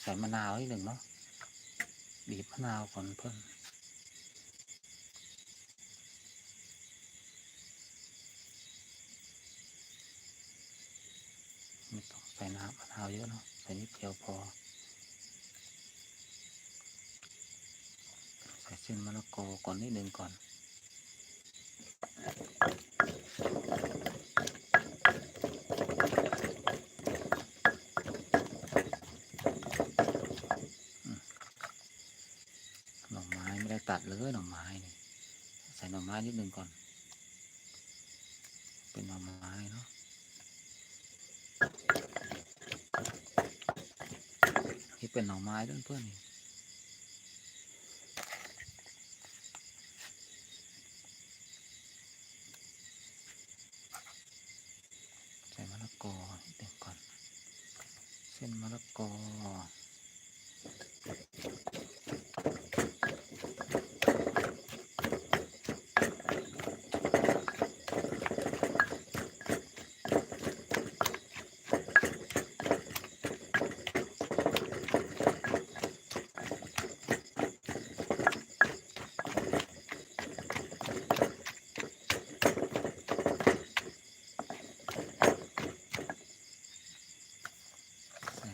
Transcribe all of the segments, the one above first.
ใส่มะนาวนิดหนึ่งเนาะบีบมะนาวก่อนเพิ่มไม่ต้องใส่น้ำมะนาวเยอะเนาะใส่นิดเดียวพอ ใส่เส้นมะละกอก่อนนิดหนึ่งก่อน หน่อไม้ไม่ได้ ตัดเลยหน่อไม้นี่ใส่หน่อไม้นิดหนึ่งก่อน เป็นหน่อไม้เนาะนี่เป็นหน่อไม้เพื่อนนี่ใส่มะละกอนิดหนึ่งก่อน เส้นมะละกอ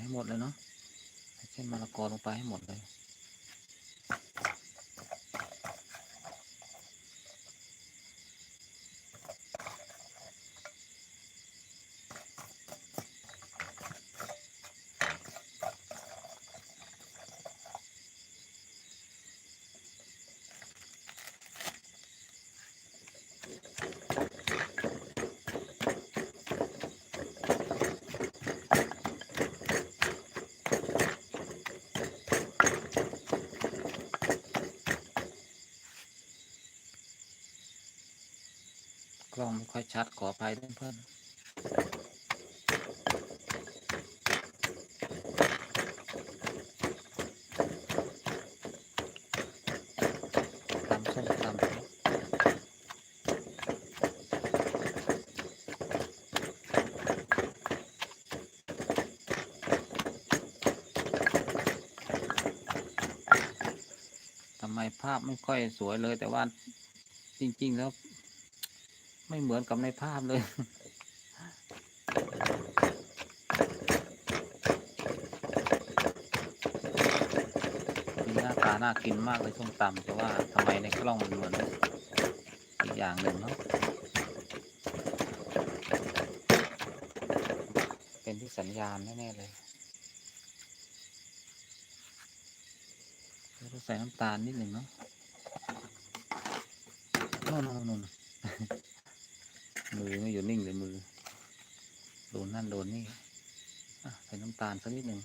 ให้หมดเลยเนาะใส่เส้นมะละกอลงไปให้หมดเลย กล้องไม่ค่อยชัดขออภัยด้วยเพื่อนตำส้มตำทำไมภาพไม่ค่อยสวยเลยแต่ว่าจริง ๆ แล้ว ไม่เหมือนกับในภาพเลยมีหน้าตาน่ากินมากเลยส้มตำแต่ว่าทำไมในกล้องมันเหมือนอีกอย่างหนึ่งเนาะเป็นที่สัญญาณแน่ๆเลยเราใส่น้ำตาลนิดหนึ่งเนาะโน่นน่นโน่น มือไม่อยู่นิ่งเลยมือ โดนนั่นโดนนี่ใส่น้ำตาลสักนิดหนึ่ง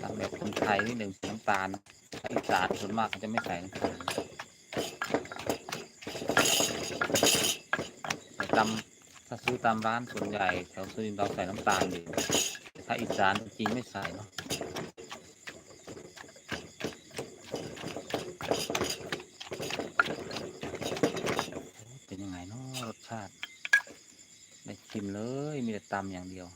ทำแบบคนไทยนิดหนึ่งใส่น้ำตาลอีสานส่วนมากเขาจะไม่ใส่น้ำตาลตำถ้าซื้อตามร้านส่วนใหญ่แถวซื้อเราใส่น้ำตาลอยู่ถ้าอีสานจริงไม่ใส่เนาะ เป็นยังไงเนาะรสชาติได้ชิม เลย มีแต่ตำอย่างเดียว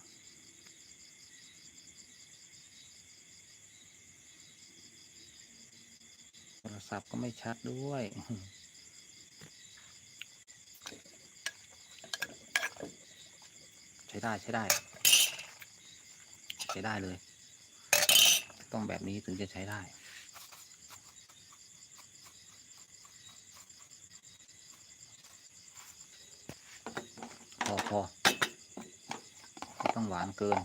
โทรศัพท์ก็ไม่ชัดด้วยใช้ได้ใช้ได้ ใช้ได้เลย ต้องแบบนี้ถึงจะใช้ได้พอพอ ต้องหวานเกิน